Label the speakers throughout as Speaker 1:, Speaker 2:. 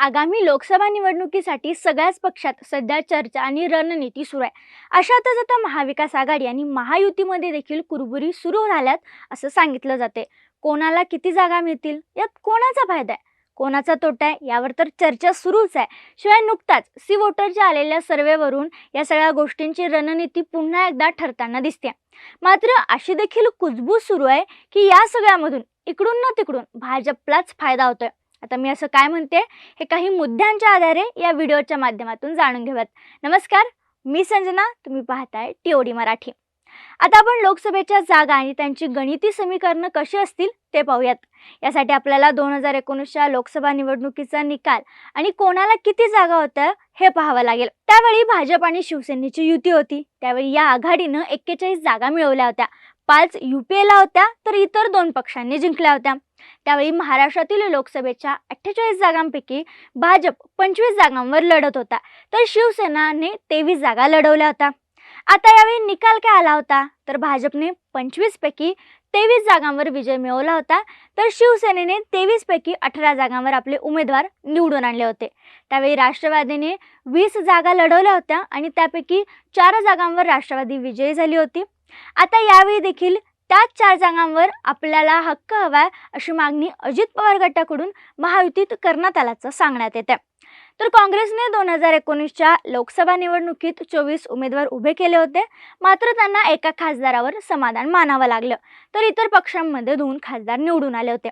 Speaker 1: आगामी लोकसभा निवडणुकीसाठी सगळ्याच पक्षात सध्या चर्चा आणि रणनीती सुरू आहे. अशातच आता महाविकास आघाडी आणि महायुतीमध्ये देखील कुरबुरी सुरू झाल्यात असं सांगितलं जाते कोणाला किती जागा मिळतील? यात कोणाचा फायदा आहे? कोणाचा तोटा आहे? यावर तर चर्चा सुरूच आहे. शिवाय नुकताच सी वोटरच्या आलेल्या सर्वेवरून या सगळ्या गोष्टींची रणनीती पुन्हा एकदा ठरताना दिसते मात्र अशी देखील कुजबूज सुरू आहे की या सगळ्यामधून इकडून ना तिकडून भाजपलाच फायदा होतोय. आता मी असं काय म्हणते हे काही मुद्द्यांच्या आधारे या व्हिडिओच्या माध्यमातून जाणून घेऊयात. नमस्कार मी संजना तुम्ही पाहताय टीओडी मराठी. आता आपण लोकसभेच्या जागा आणि त्यांची गणिती समीकरणं कशी असतील ते पाहूयात. यासाठी आपल्याला दोन हजार एकोणीसच्या लोकसभा निवडणुकीचा निकाल आणि कोणाला किती जागा होत्या हे पाहावं लागेल. त्यावेळी भाजप आणि शिवसेनेची युती होती. त्यावेळी या आघाडीनं एक्केचाळीस जागा मिळवल्या होत्या. पाच युपीएला होत्या तर इतर दोन पक्षांनी जिंकल्या होत्या. त्यावेळी महाराष्ट्रातील लोकसभेच्या अठ्ठेचाळीस जागांपैकी भाजप पंचवीस जागांवर लढत होता तर शिवसेनाने तेवीस जागा लढवल्या होत्या. आता यावेळी निकाल काय आला होता? तर भाजपने पंचवीस पैकी तेवीस जागांवर विजय मिळवला होता तर शिवसेनेने तेवीस पैकी अठरा जागांवर आपले उमेदवार निवडून आणले होते. त्यावेळी राष्ट्रवादीने वीस जागा लढवल्या होत्या आणि त्यापैकी चार जागांवर राष्ट्रवादी विजयी झाली होती. आता यावेळी देखील त्याच चार जागांवर आपल्याला हक्क हवाय अशी मागणी अजित पवार गटाकडून महायुतीत करण्यात आल्याचं सांगण्यात येते तर काँग्रेसने दोन हजार एकोणीसच्या लोकसभा निवडणुकीत चोवीस उमेदवार उभे केले होते. मात्र त्यांना एका खासदारावर समाधान मानावं लागलं. तर इतर पक्षांमध्ये दोन खासदार निवडून आले होते.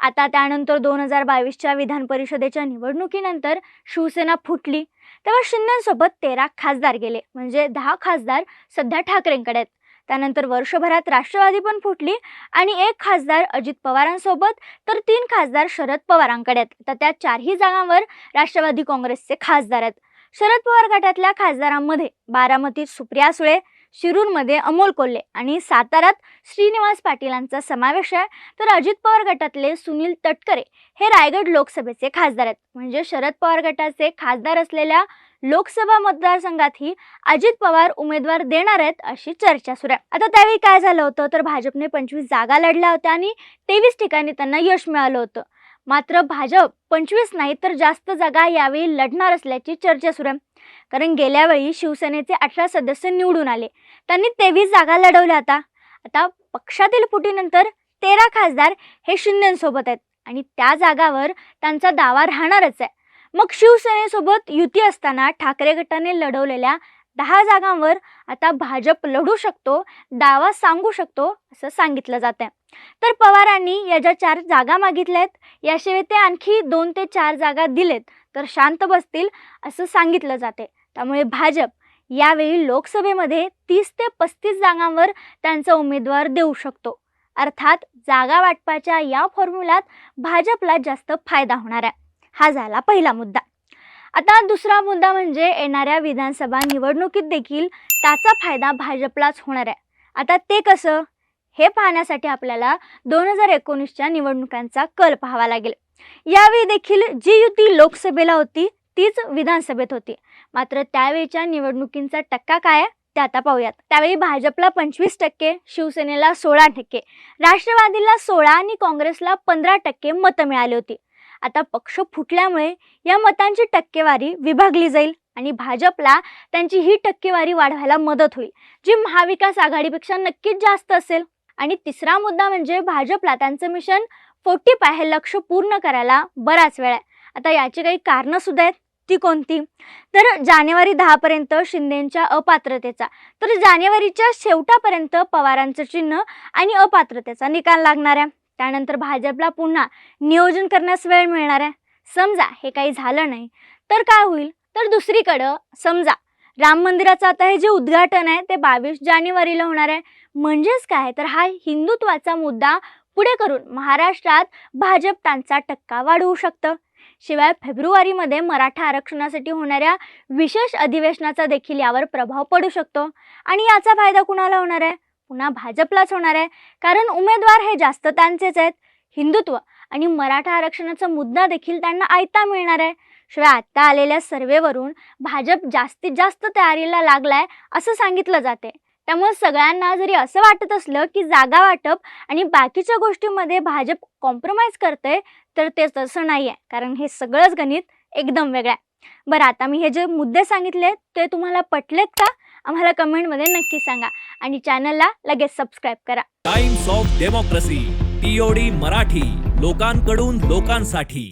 Speaker 1: आता त्यानंतर दोन हजार बावीसच्या विधान परिषदेच्या निवडणुकीनंतर शिवसेना फुटली. तेव्हा शिंदेसोबत तेरा खासदार गेले. म्हणजे दहा खासदार सध्या ठाकरेंकडे आहेत. त्यानंतर वर्षभरात राष्ट्रवादी पण फुटली आणि एक खासदार अजित पवारांसोबत तर तीन खासदार शरद पवारांकडे आहेत. तर त्या चारही जागांवर राष्ट्रवादी काँग्रेसचे खासदार आहेत. शरद पवार गटातल्या खासदारांमध्ये बारामतीत सुप्रिया सुळे शिरूरमध्ये अमोल कोल्हे आणि साताऱ्यात श्रीनिवास पाटीलांचा समावेश आहे. तर अजित पवार गटातले सुनील तटकरे हे रायगड लोकसभेचे खासदार आहेत. म्हणजे शरद पवार गटाचे खासदार असलेल्या लोकसभा मतदारसंघातही अजित पवार उमेदवार देणार आहेत अशी चर्चा सुरू आहे. आता त्यावेळी काय झालं होतं? तर भाजपने पंचवीस जागा लढल्या होत्या आणि तेवीस ठिकाणी त्यांना यश मिळालं होतं. मात्र भाजप पंचवीस नाही तर जास्त जागा यावेळी लढणार असल्याची चर्चा सुरू आहे. कारण गेल्या वेळी शिवसेनेचे अठरा सदस्य निवडून आले. त्यांनी तेवीस जागा लढवल्या आता आता पक्षातील फुटीनंतर तेरा खासदार हे शिंदेसोबत आहेत. आणि त्या जागावर त्यांचा दावा राहणारच आहे. मग शिवसेनेसोबत युती असताना ठाकरे गटाने लढवलेल्या दहा जागांवर आता भाजप लढू शकतो दावा सांगू शकतो असं सांगितलं जात आहे तर पवारांनी या ज्या चार जागा मागितल्या आहेत याशिवाय ते आणखी दोन ते चार जागा दिलेत तर शांत बसतील असं सांगितलं जाते त्यामुळे भाजप यावेळी लोकसभेमध्ये तीस ते पस्तीस जागांवर त्यांचा उमेदवार देऊ शकतो. अर्थात जागा वाटपाच्या या फॉर्म्युल्यात भाजपला जास्त फायदा होणार आहे. हा झाला पहिला मुद्दा. आता दुसरा मुद्दा म्हणजे येणाऱ्या विधानसभा निवडणुकीत देखील त्याचा फायदा भाजपलाच होणार आहे. आता ते कसं? हे पाहण्यासाठी आपल्याला दोन हजार एकोणीसच्या निवडणुकांचा कल पाहावा लागेल. यावेळी देखील जी युती लोकसभेला होती तीच विधानसभेत होती. मात्र त्यावेळीच्या निवडणुकींचा टक्का काय आहे? ते आता पाहूयात. त्यावेळी भाजपला पंचवीस टक्के शिवसेनेला सोळा टक्के राष्ट्रवादीला सोळा आणि काँग्रेसला पंधरा टक्के मतं मिळाली होती. आता पक्ष फुटल्यामुळे या मतांची टक्केवारी विभागली जाईल आणि भाजपला त्यांची ही टक्केवारी वाढवायला मदत होईल. जी महाविकास आघाडीपेक्षा नक्कीच जास्त असेल. आणि तिसरा मुद्दा म्हणजे भाजपला त्यांचं मिशन फोर्टी पाय हे लक्ष पूर्ण करायला बराच वेळ आहे. आता याची काही कारणं सुद्धा आहेत. ती कोणती? तर जानेवारी दहापर्यंत शिंदेंच्या अपात्रतेचा तर जानेवारीच्या शेवटापर्यंत पवारांचं चिन्ह आणि अपात्रतेचा निकाल लागणार आहे. त्यानंतर भाजपला पुन्हा नियोजन करण्यास वेळ मिळणार आहे. समजा हे काही झालं नाही तर काय होईल? तर दुसरीकडं समजा राम मंदिराचं आता हे जे उद्घाटन आहे ते बावीस जानेवारीला होणार आहे. म्हणजेच काय? तर हा हिंदुत्वाचा मुद्दा पुढे करून महाराष्ट्रात भाजप त्यांचा टक्का वाढवू शकतं. शिवाय फेब्रुवारीमध्ये मराठा आरक्षणासाठी होणाऱ्या विशेष अधिवेशनाचा देखील यावर प्रभाव पडू शकतो. आणि याचा फायदा कुणाला होणार आहे? पुन्हा भाजपलाच होणार आहे. कारण उमेदवार हे जास्त त्यांचेच आहेत. हिंदुत्व आणि मराठा आरक्षणाचा मुद्दा देखील त्यांना आयता मिळणार आहे. शिवाय आत्ता आलेल्या सर्वेवरून भाजप जास्तीत जास्त तयारीला लागलाय असं सांगितलं जाते. त्यामुळे सगळ्यांना जरी असं वाटत असलं की जागा वाटप आणि बाकीच्या गोष्टींमध्ये भाजप कॉम्प्रोमाइज करते तर ते तसं नाही आहे कारण हे सगळंच गणित एकदम वेगळं आहे. बरं आता मी हे जे मुद्दे सांगितले ते तुम्हाला पटलेत का? आम्हाला कमेंटमध्ये नक्की सांगा. आणि चॅनलला लगेच सबस्क्राईब करा.
Speaker 2: Times of Democracy TOD Marathi लोकांकडून लोकांसाठी.